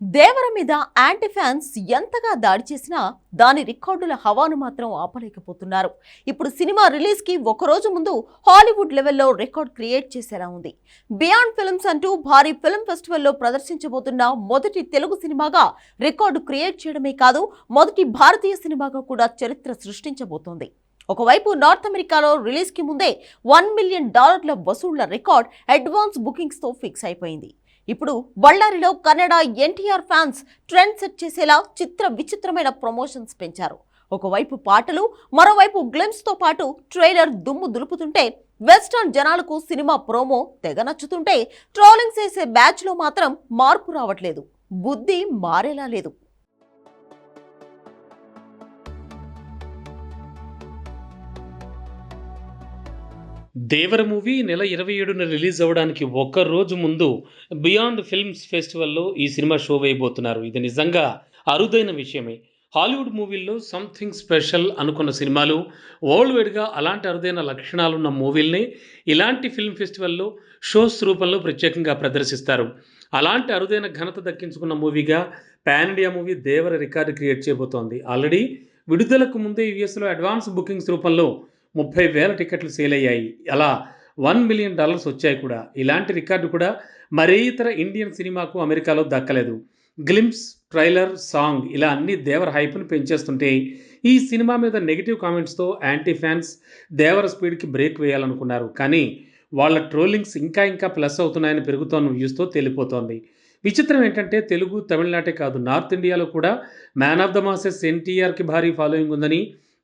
దేవర మీద anti fans ఎంతగా దాడి చేసినా దాని రికార్డుల హవాను మాత్రం ఆపలేకపోతున్నారు. ఇప్పుడు సినిమా రిలీజ్కి ఒకరోజు ఒక రోజు ముందు హాలీవుడ్ లెవెల్లో రికార్డ్ క్రియేట్ చేసేలా ఉంది. బియాండ్ ఫిల్మ్స్ అంటూ భారీ ఫిల్మ్ ఫెస్టివల్లో ప్రదర్శించబోతున్న మొదటి తెలుగు సినిమాగా రికార్డు క్రియేట్ చేయడమే కాదు మొదటి భారతీయ సినిమాగా కూడా చరిత్ర సృష్టించబోతోంది. ఒకవైపు నార్త్ అమెరికాలో రిలీజ్కి ముందే వన్ మిలియన్ డాలర్ల వసూళ్ళ రికార్డ్ అడ్వాన్స్ బుకింగ్స్తో ఫిక్స్ అయిపోయింది. ఇప్పుడు బళ్ళారిలో Kannada NTR fans trend set చేసేలా చిత్ర విచిత్రమైన ప్రమోషన్స్ పెంచారు. ఒకవైపు పాటలు మరోవైపు గ్లెమ్స్తో పాటు ట్రైలర్ దుమ్ము దులుపుతుంటే వెస్టర్న్ జనాలకు సినిమా ప్రోమో తెగ నచ్చుతుంటే ట్రోలింగ్ చేసే బ్యాచ్లో మాత్రం మార్పు రావట్లేదు. బుద్ధి మారేలా లేదు. దేవర మూవీ నెల ఇరవై ఏడున రిలీజ్ అవ్వడానికి ఒక్క రోజు ముందు బియాండ్ ఫిల్మ్స్ ఫెస్టివల్లో ఈ సినిమా షో వేయబోతున్నారు. ఇది నిజంగా అరుదైన విషయమే. హాలీవుడ్ మూవీల్లో సంథింగ్ స్పెషల్ అనుకున్న సినిమాలు వరల్డ్ వైడ్గా అలాంటి అరుదైన లక్షణాలున్న మూవీల్ని ఇలాంటి ఫిల్మ్ ఫెస్టివల్లో షోస్ రూపంలో ప్రత్యేకంగా ప్రదర్శిస్తారు. అలాంటి అరుదైన ఘనత దక్కించుకున్న మూవీగా pan India movie Devara record create చేయబోతోంది. ఆల్రెడీ విడుదలకు ముందే యుఎస్లో అడ్వాన్స్ బుకింగ్స్ రూపంలో ముప్పై వేల టికెట్లు సేల్ అయ్యాయి అలా వన్ మిలియన్ డాలర్స్ వచ్చాయి కూడా. ఇలాంటి రికార్డు కూడా మరే ఇతర ఇండియన్ సినిమాకు అమెరికాలో దక్కలేదు. గ్లిమ్స్ ట్రైలర్ సాంగ్ ఇలా అన్ని దేవర హైప్ను పెంచేస్తుంటే ఈ సినిమా మీద నెగిటివ్ కామెంట్స్తో యాంటీ ఫ్యాన్స్ దేవర స్పీడ్కి బ్రేక్ వేయాలనుకున్నారు. కానీ వాళ్ళ ట్రోలింగ్స్ ఇంకా ఇంకా ప్లస్ అవుతున్నాయని పెరుగుతోన్న వ్యూస్తో తేలిపోతోంది. విచిత్రం ఏంటంటే తెలుగు తమిళనాటే కాదు నార్త్ ఇండియాలో కూడా మ్యాన్ ఆఫ్ ద మాసెస్ ఎన్టీఆర్కి భారీ ఫాలోయింగ్ ఉందని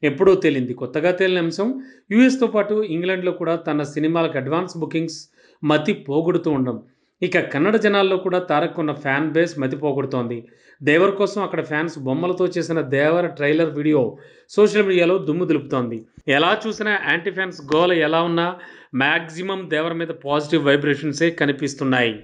ఎప్పుడో తేలింది. కొత్తగా తేలిన అంశం యూఎస్తో పాటు ఇంగ్లాండ్లో కూడా తన సినిమాలకు అడ్వాన్స్ బుకింగ్స్ మతి పోగొడుతూ ఉండడం ఇక కన్నడ జనాల్లో కూడా తారక్ ఉన్న ఫ్యాన్ బేస్ మతి పోగొడుతోంది. దేవర్ కోసం అక్కడ ఫ్యాన్స్ బొమ్మలతో చేసిన దేవర్ ట్రైలర్ వీడియో సోషల్ మీడియాలో దుమ్ము దులుపుతోంది. ఎలా చూసినా యాంటీ ఫ్యాన్స్ గోల ఎలా ఉన్నా మ్యాక్సిమం దేవర్ మీద పాజిటివ్ వైబ్రేషన్సే కనిపిస్తున్నాయి.